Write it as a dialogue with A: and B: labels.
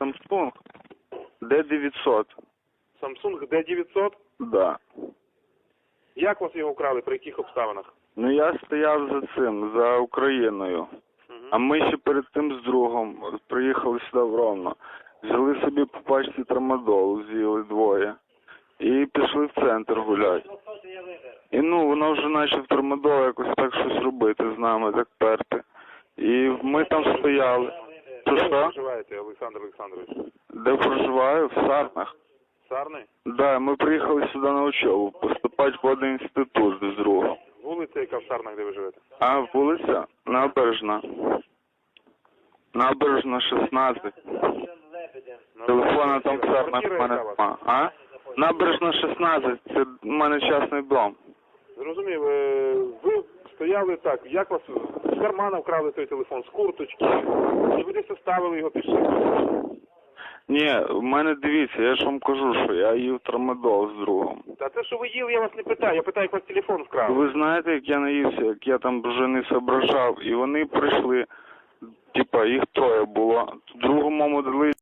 A: Samsung D900.
B: Samsung D900.
A: Да.
B: Як вас його вкрали, при яких обставинах?
A: Ну я стояв за цим, за Україною. А ми ще перед тим з другом приїхали сюди в Ровно. Взяли собі по пачці трамадолу, з'їли двоє. І пішли в центр гуляти. І ну, воно вже почав трамадол якось так щось робити з нами, так перти. І ми там стояли. То
B: Де ви проживаєте, Олександр Олександрович?
A: Де проживаю? В Сарнах.
B: Сарни?
A: Да, ми приїхали сюди на учебу, поступати в один інститут з другом.
B: Вулиця, яка в Сарнах, де ви живете?
A: А вулиця Набережна. Набережна 16. Телефона там в Сарнах в
B: Квартира
A: мене
B: яка у вас?
A: нема. А? Набережна 16, це в мене частний дом.
B: Зрозумів, е, ви стояли так, як вас з кармана вкрали той телефон, з курточки, чи ви десь оставили його пішли?
A: Ні, в мене дивіться, я ж вам кажу, що я їв трамадол з другом.
B: Та те, що ви їли, я вас не питаю, я питаю, як вас телефон вкрав.
A: Ви знаєте, як я наївся, як я там вже не соображав, і вони прийшли, типа їх троє було. Другому дали